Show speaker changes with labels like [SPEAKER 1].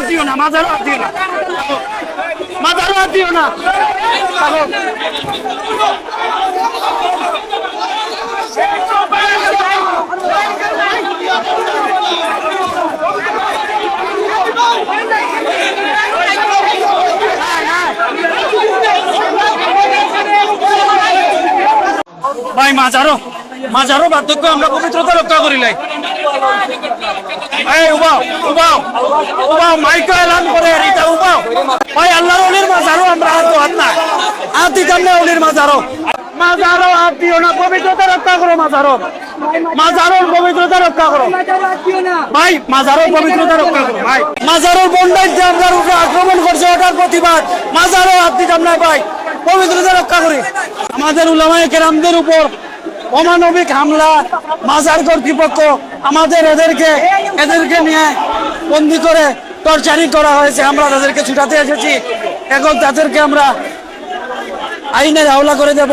[SPEAKER 1] হাত দিও না মাজারও হাত দিও না মাজারও হাত দিও না। ভাই মাজারো মাজারো বার্ধক্য, আমরা পবিত্রতা রক্ষা করে উবাও ভাই পবিত্রতা আক্রমণ করছে, ওটার প্রতিবাদ। মাজারও হাত দিতাম না, ভাই। পবিত্রতা রক্ষা করি। আমাদের উলামায়ে কেরামদের উপর অমানবিক হামলা মাজার কর্তৃপক্ষ আমাদের এদেরকে এদেরকে নিয়ে বন্দি করে টর্চারি করা হয়েছে। আমরা তাদেরকে ছুটাতে এসেছি। এখন তাদেরকে আমরা আইনের হাওলা করে দেব।